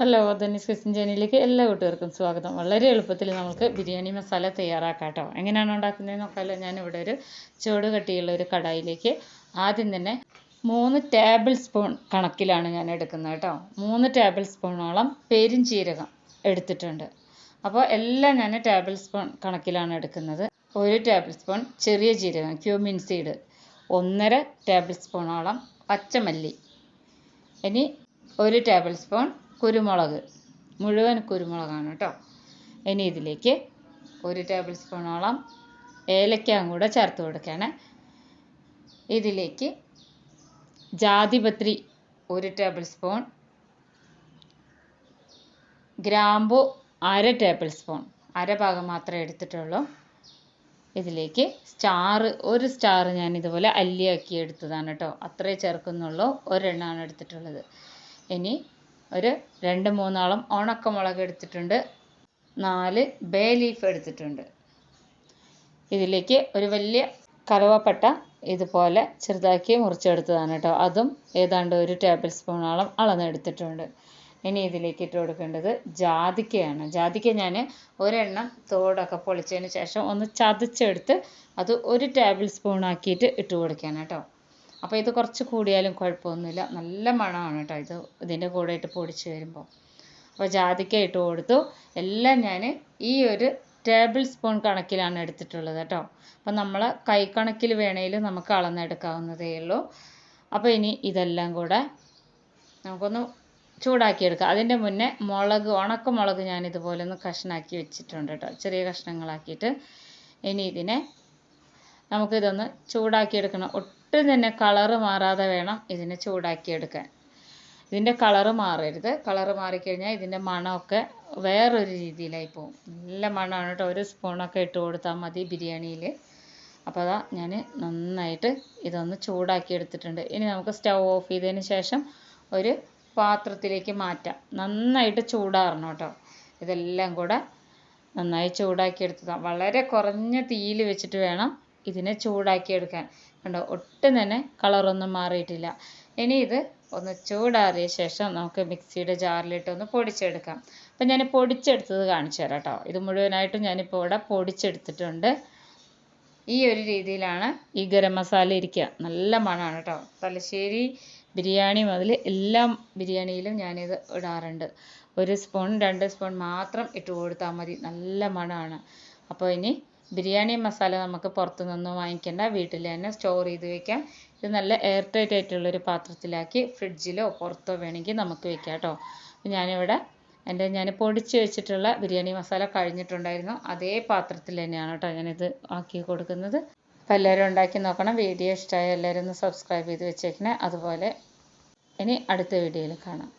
Hello Dhani's kitchen ചാനലിലേക്ക് എല്ലാ കൂട്ടുകാർക്കും സ്വാഗതം. വളരെ എളുപ്പത്തിൽ നമുക്ക് ബിരിയാണി മസാല തയ്യാറാക്കാം കേട്ടോ എങ്ങനെയാണ് ഉണ്ടാക്കുന്നതെന്ന് നോക്കാമല്ലോ ഞാനിവിടെ ഒരു ചുവട് കട്ടിയുള്ള ഒരു കടായിലേക്ക് ആദ്യം തന്നെ മൂന്ന് ടേബിൾ സ്പൂൺ കണക്കിലാണ് ഞാൻ എടുക്കുന്നത് കേട്ടോ. മൂന്ന് ടേബിൾ സ്പൂണോളം പെരുംജീരകം എടുത്തിട്ടുണ്ട്. അപ്പോൾ എല്ലാം ഞാൻ ടേബിൾ സ്പൂൺ കണക്കിലാണ് എടുക്കുന്നത്. ഒരു ടേബിൾ സ്പൂൺ ചെറിയ ജീരകം ക്യൂമിൻ സീഡ് ഒന്നര ടേബിൾ സ്പൂണോളം പച്ചമല്ലി. ഇനി ഒരു ടേബിൾ സ്പൂൺ കുരുമുളക്. മുഴുവൻ കുരുമുളകാണ് കേട്ടോ. ഇനി ഇതിലേക്ക് ഒരു ടേബിൾ സ്പൂണോളം ഏലക്കയും കൂടെ ചേർത്ത് കൊടുക്കണേ ഇതിലേക്ക് ജാതിപത്രി ഒരു ടേബിൾ സ്പൂൺ ഗ്രാമ്പു അര ടേബിൾ സ്പൂൺ അര ഭാഗം മാത്രമേ എടുത്തിട്ടുള്ളൂ. ഇതിലേക്ക് സ്റ്റാർ ഒരു സ്റ്റാർ ഞാൻ ഇതുപോലെ അല്ലിയാക്കി എടുത്തതാണ് കേട്ടോ. അത്രേ ചേർക്കുന്നുള്ളൂ. ഒരെണ്ണമാണ് എടുത്തിട്ടുള്ളത്. ഇനി ഒരു രണ്ട് മൂന്നോളം ഉണക്കമുളക് എടുത്തിട്ടുണ്ട്. നാല് ബേ ലീഫ് എടുത്തിട്ടുണ്ട്. ഇതിലേക്ക് ഒരു വലിയ കറുവപ്പട്ട ഇതുപോലെ ചെറുതാക്കി മുറിച്ചെടുത്തതാണ് കേട്ടോ. അതും ഏതാണ്ട് ഒരു ടേബിൾ സ്പൂണോളം അളന്നെടുത്തിട്ടുണ്ട്. ഇനി ഇതിലേക്ക് ഇട്ട് കൊടുക്കേണ്ടത് ജാതിക്കയാണ്. ജാതിക്ക ഞാൻ ഒരെണ്ണം തോടൊക്കെ പൊളിച്ചതിന് ശേഷം ഒന്ന് ചതച്ചെടുത്ത് അത് ഒരു ടേബിൾ സ്പൂൺ ആക്കിയിട്ട് ഇട്ട് കൊടുക്കുകയാണ് കേട്ടോ. അപ്പോൾ ഇത് കുറച്ച് കൂടിയാലും കുഴപ്പമൊന്നുമില്ല. നല്ല മണമാണ് കേട്ടോ ഇത്. ഇതിന്റെ കൂടെ ഇട്ട് പൊടിച്ച് വരുമ്പോൾ അപ്പോൾ ജാതിക്ക ഇട്ട് കൊടുത്തു. എല്ലാം ഞാൻ ഈ ഒരു ടേബിൾ സ്പൂൺ കണക്കിലാണ് എടുത്തിട്ടുള്ളത് കേട്ടോ. അപ്പോൾ നമ്മൾ കൈ കണക്കിൽ വേണമെങ്കിലും നമുക്ക് അളന്നെടുക്കാവുന്നതേ ഉള്ളൂ. അപ്പോൾ ഇനി ഇതെല്ലാം കൂടെ നമുക്കൊന്ന് ചൂടാക്കിയെടുക്കാം. അതിന്റെ മുന്നേ മുളക് ഉണക്കമുളക് ഞാൻ ഇതുപോലെ ഒന്ന് കഷ്ണാക്കി വെച്ചിട്ടുണ്ട് കേട്ടോ. ചെറിയ കഷ്ണങ്ങളാക്കിയിട്ട്. ഇനി ഇതിനെ നമുക്കിതൊന്ന് ചൂടാക്കിയെടുക്കണം. ഒട്ടും തന്നെ കളറ് മാറാതെ വേണം ഇതിനെ ചൂടാക്കിയെടുക്കാൻ. ഇതിന്റെ കളറ് മാറരുത്. കളറ് മാറിക്കഴിഞ്ഞാൽ ഇതിന്റെ മണമൊക്കെ വേറൊരു രീതിയിലായി പോകും. നല്ല മണമാണ് കേട്ടോ. ഒരു സ്പൂണൊക്കെ ഇട്ട് കൊടുത്താൽ മതി ബിരിയാണിയിൽ. അപ്പോൾ അതാ ഞാൻ നന്നായിട്ട് ഇതൊന്ന് ചൂടാക്കി എടുത്തിട്ടുണ്ട് ഇനി നമുക്ക് സ്റ്റൗ ഓഫ് ചെയ്തതിന് ശേഷം ഒരു പാത്രത്തിലേക്ക് മാറ്റാം. നന്നായിട്ട് ചൂടാറണം കേട്ടോ. ഇതെല്ലാം കൂടെ നന്നായി ചൂടാക്കി എടുത്തതാണ് വളരെ കുറഞ്ഞ തീയിൽ വെച്ചിട്ട് വേണം ഇതിനെ ചൂടാക്കി എടുക്കാൻ. കണ്ടോ? ഒട്ടും തന്നെ കളറൊന്നും മാറിയിട്ടില്ല. ഇനി ഇത് ഒന്ന് ചൂടാറിയ ശേഷം നമുക്ക് മിക്സിയുടെ ജാറിലിട്ട് ഒന്ന് പൊടിച്ചെടുക്കാം. അപ്പം ഞാൻ പൊടിച്ചെടുത്തത് കാണിച്ചു തരാം കേട്ടോ ഇത് മുഴുവനായിട്ടും ഞാനിപ്പോൾ ഇവിടെ പൊടിച്ചെടുത്തിട്ടുണ്ട്. ഈ ഒരു രീതിയിലാണ് ഈ ഗരം മസാല ഇരിക്കുക നല്ല മണമാണ് കേട്ടോ തലശ്ശേരി ബിരിയാണി മുതൽ എല്ലാ ബിരിയാണിയിലും ഞാനിത് ഇടാറുണ്ട്. ഒരു സ്പൂൺ രണ്ട് സ്പൂൺ മാത്രം ഇട്ട് കൊടുത്താൽ മതി. നല്ല മണമാണ് അപ്പോൾ ഇനി ബിരിയാണി മസാല നമുക്ക് പുറത്തു നിന്നൊന്നും വാങ്ങിക്കേണ്ട. വീട്ടിൽ തന്നെ സ്റ്റോർ ചെയ്ത് വെക്കാം. ഇത് നല്ല എയർ ടൈറ്റ് ആയിട്ടുള്ളൊരു പാത്രത്തിലാക്കി ഫ്രിഡ്ജിലോ പുറത്തോ വേണമെങ്കിൽ നമുക്ക് വെക്കാം കേട്ടോ. ഞാനിവിടെ എന്റെ ഞാൻ പൊടിച്ച് വെച്ചിട്ടുള്ള ബിരിയാണി മസാല കഴിഞ്ഞിട്ടുണ്ടായിരുന്നു. അതേ പാത്രത്തിൽ തന്നെയാണ് കേട്ടോ ഞാനിത് ആക്കി കൊടുക്കുന്നത്. അപ്പോൾ എല്ലാവരും ഉണ്ടാക്കി നോക്കണം. വീഡിയോ ഇഷ്ടമായ എല്ലാവരും ഒന്ന് സബ്സ്ക്രൈബ് ചെയ്ത് വെച്ചേക്കണേ. അതുപോലെ ഇനി അടുത്ത വീഡിയോയിൽ കാണാം.